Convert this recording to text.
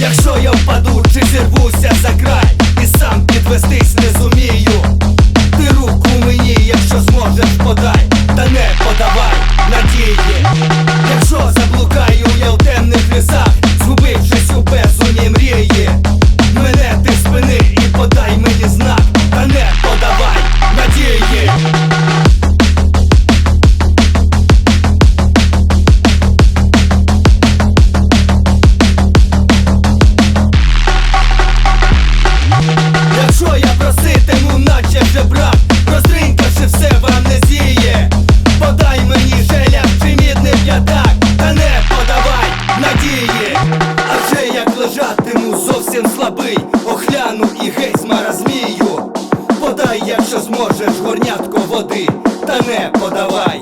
Якщо я впаду, чи зірвуся за Тиму зовсім слабий, охляну і геть змара змію Подай, якщо зможеш, горнятко води, та не подавай.